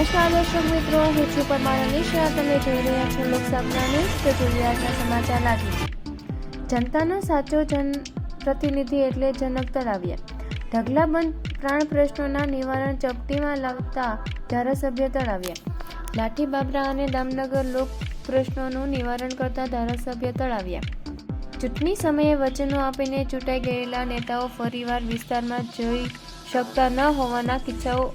નમસ્કાર દર્શક મિત્રો, હું છું પરમાર અનિશા તમે જોઈ રહ્યા છો લોકસભા ન્યૂઝ. તો જોઈએ સમાચાર લાગી. જનતાનો સાચો જન પ્રતિનિધિ એટલે જનક તળાવ્યા ઢગલાબંધ પ્રાણ પ્રશ્નોના નિવારણ ચપટીમાં લાવતા ધારાસભ્ય તળાવ્યા લાઠી બાબરા અને દામનગર લોક પ્રશ્નોનું નિવારણ કરતા ધારાસભ્ય તળાવ્યા ચૂંટણી સમયે વચનો આપીને ચૂંટાઈ ગયેલા નેતાઓ ફરીવાર વિસ્તારમાં જઈ શકતા ન હોવાના કિસ્સાઓ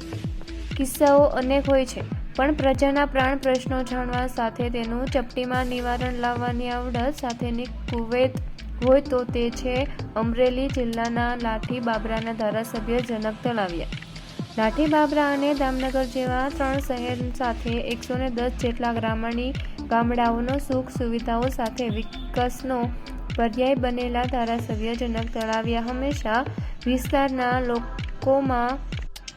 કિસ્સાઓ અનેક હોય છે, પણ પ્રજાના પ્રાણ પ્રશ્નો જાણવા સાથે તેનું ચપટીમાં નિવારણ લાવવાની આવડત સાથેની કુવેત હોય તો તે છે અમરેલી જિલ્લાના લાઠી બાબરાના ધારાસભ્ય જનક તલાવિયા. લાઠી બાબરા અને દામનગર જેવા ત્રણ શહેર સાથે એકસો ને દસ જેટલા ગ્રામીણ ગામડાઓનો સુખ સુવિધાઓ સાથે વિકાસનો પર્યાય બનેલા ધારાસભ્ય જનક તળાવિયા હંમેશા વિસ્તારના લોકોમાં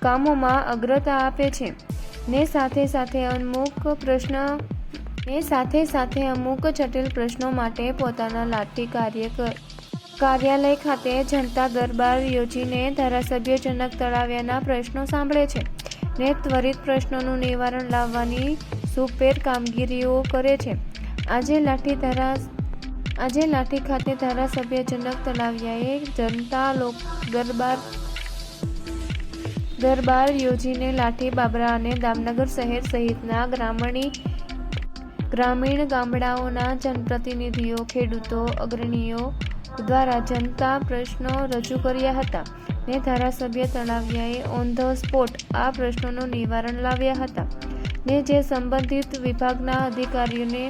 કામોમાં અગ્રતા આપે છે. ને સાથે સાથે અમુક પ્રશ્ન, ને સાથે સાથે અમુક જટિલ પ્રશ્નો માટે પોતાના લાઠી કાર્ય કર- કાર્યાલય ખાતે જનતા દરબાર યોજીને ધારાસભ્યજનક તળાવ્યાના પ્રશ્નો સાંભળે છે. ને ત્વરિત પ્રશ્નોનું નિવારણ લાવવાની સુપેર કામગીરીઓ કરે છે. આજે લાઠી ધારા, આજે લાઠી ખાતે ધારાસભ્ય જનક તલાવિયાએ જનતા લોક દરબાર દરબાર યોજીને લાઠી બાબરા અને દામનગર શહેર સહિતના ગ્રામીણ ગ્રામીણ ગામડાઓના જનપ્રતિનિધિઓ, ખેડૂતો, અગ્રણીઓ દ્વારા જનતા પ્રશ્નો રજૂ કર્યા હતા ને ધારાસભ્ય તણાવિયાએ ઓન ધ સ્પોટ આ પ્રશ્નોનું નિવારણ લાવ્યા હતા ને જે સંબંધિત વિભાગના અધિકારીઓને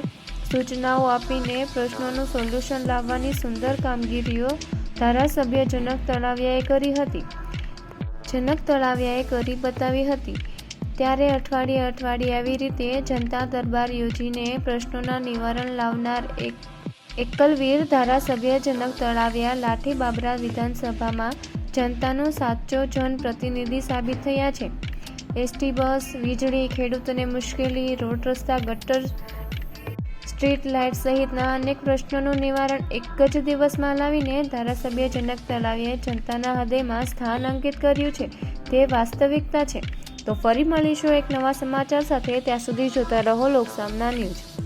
સૂચનાઓ આપીને પ્રશ્નોનું સોલ્યુશન લાવવાની સુંદર કામગીરીઓ ધારાસભ્ય જનક તણાવિયાએ કરી હતી. જનક તળાવિયાએ કરી બતાવી હતી. ત્યારે અઠવાડિયે અઠવાડિયે આવી રીતે જનતા દરબાર યોજીને પ્રશ્નોના નિવારણ લાવનાર એક, એકલવીર ધારાસભ્ય જનક તળાવિયા લાઠી બાબરા વિધાનસભામાં જનતાનો સાચો જન પ્રતિનિધિ સાબિત થયા છે. એસટી બસ, વીજળી, ખેડૂતોને મુશ્કેલી, રોડ રસ્તા ગટર સ્ટ્રીટ લાઇટ સહિતના અનેક પ્રશ્નોનું નિવારણ એક જ દિવસમાં લાવીને ધારાસભ્ય જનક તલાવીએ જનતાના હૃદયમાં સ્થાન અંકિત કર્યું છે. તે વાસ્તવિકતા છે. તો ફરી મળીશું એક નવા સમાચાર સાથે. ત્યાં સુધી જોતા રહો લોકસામના ન્યૂઝ.